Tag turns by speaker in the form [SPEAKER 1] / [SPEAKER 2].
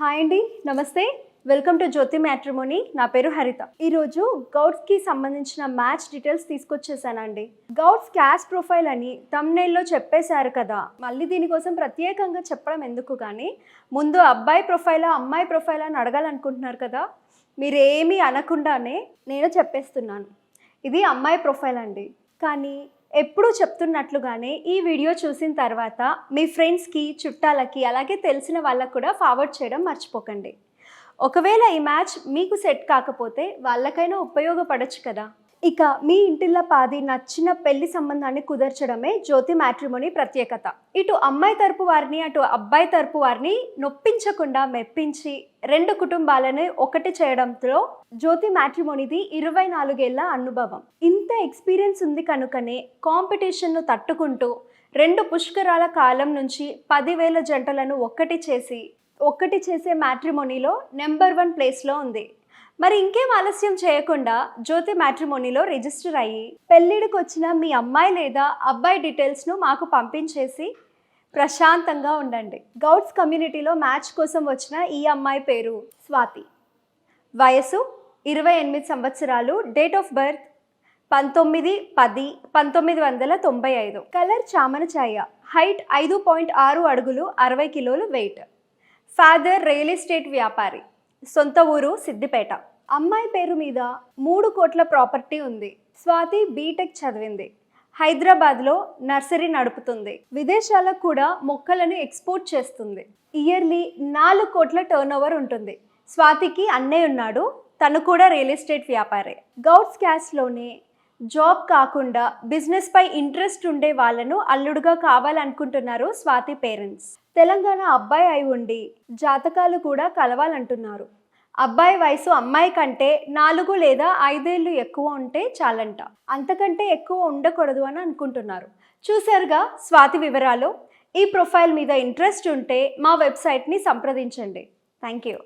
[SPEAKER 1] Hi అండి నమస్తే. Welcome to Jyothi matrimony నా పేరు హరిత. ఈరోజు గౌడ్స్కి సంబంధించిన మ్యాచ్ డీటెయిల్స్ తీసుకొచ్చేసానండి. గౌడ్స్ క్యాష్ ప్రొఫైల్ అని తమ్నైల్లో చెప్పేశారు కదా. మళ్ళీ దీనికోసం ప్రత్యేకంగా చెప్పడం ఎందుకు కానీ ముందు అబ్బాయి ప్రొఫైలా అమ్మాయి ప్రొఫైలా అని అడగాలనుకుంటున్నారు కదా. మీరేమీ అనకుండానే నేను చెప్పేస్తున్నాను. ఇది అమ్మాయి ప్రొఫైల్ అండి. కానీ ఎప్పుడూ చెప్తున్నట్లుగానే ఈ వీడియో చూసిన తర్వాత మీ ఫ్రెండ్స్కి చుట్టాలకి అలాగే తెలిసిన వాళ్ళకు కూడా ఫార్వర్డ్ చేయడం మర్చిపోకండి. ఒకవేళ ఈ మ్యాచ్ మీకు సెట్ కాకపోతే వాళ్ళకైనా ఉపయోగపడచ్చు కదా? ఇక మీ ఇంటిల్లో పాది నచ్చిన పెళ్ళి సంబంధాన్ని కుదర్చడమే జ్యోతి మ్యాట్రిమోని ప్రత్యేకత. ఇటు అమ్మాయి తరపు వారిని అటు అబ్బాయి తరపు వారిని నొప్పించకుండా మెప్పించి రెండు కుటుంబాలను ఒకటి చేయడంతో జ్యోతి మ్యాట్రిమోనిది ఇరవై నాలుగేళ్ళ అనుభవం. ఇంత ఎక్స్పీరియన్స్ ఉంది కనుకనే కాంపిటీషన్ను తట్టుకుంటూ రెండు పుష్కరాల కాలం నుంచి పదివేల జంటలను ఒక్కటి చేసి ఒక్కటి చేసే మ్యాట్రిమోనీలో నెంబర్ వన్ ప్లేస్లో ఉంది. మరి ఇంకేం ఆలస్యం చేయకుండా జ్యోతి మ్యాట్రిమోనీలో రిజిస్టర్ అయ్యి పెళ్ళిడికి వచ్చిన మీ అమ్మాయి లేదా అబ్బాయి డీటెయిల్స్ను మాకు పంపించేసి ప్రశాంతంగా ఉండండి. గౌడ్స్ కమ్యూనిటీలో మ్యాచ్ కోసం వచ్చిన ఈ అమ్మాయి పేరు స్వాతి. వయసు ఇరవై ఎనిమిది సంవత్సరాలు డేట్ ఆఫ్ బర్త్ పంతొమ్మిది పది పంతొమ్మిది వందల తొంభై ఐదు. కలర్ చామన ఛాయ హైట్ ఐదు పాయింట్ ఆరు అడుగులు అరవై కిలోలు వెయిట్. ఫాదర్ రియల్ ఎస్టేట్ వ్యాపారి సొంత ఊరు సిద్దిపేట. అమ్మాయి పేరు మీద మూడు కోట్ల ప్రాపర్టీ ఉంది. స్వాతి బీటెక్ చదివింది. హైదరాబాద్లో నర్సరీ నడుపుతుంది. విదేశాలకు కూడా మొక్కలను ఎక్స్పోర్ట్ చేస్తుంది. ఇయర్లీ నాలుగు కోట్ల టర్న్ ఓవర్ ఉంటుంది. స్వాతికి అన్నయ్య ఉన్నాడు. తను కూడా రియల్ ఎస్టేట్ వ్యాపారే. గౌడ్స్ క్యాస్ట్లోనే జాబ్ కాకుండా బిజినెస్ పై ఇంట్రెస్ట్ ఉండే వాళ్ళను అల్లుడుగా కావాలనుకుంటున్నారు స్వాతి పేరెంట్స్. తెలంగాణ అబ్బాయి అయి ఉండి జాతకాలు కూడా కలవాలంటున్నారు. అబ్బాయి వయసు అమ్మాయి కంటే నాలుగు లేదా ఐదేళ్ళు ఎక్కువ ఉంటే చాలంట. అంతకంటే ఎక్కువ ఉండకూడదు అని అనుకుంటున్నారు. చూశారుగా స్వాతి వివరాలు. ఈ ప్రొఫైల్ మీద ఇంట్రెస్ట్ ఉంటే మా వెబ్సైట్ని సంప్రదించండి. Thank you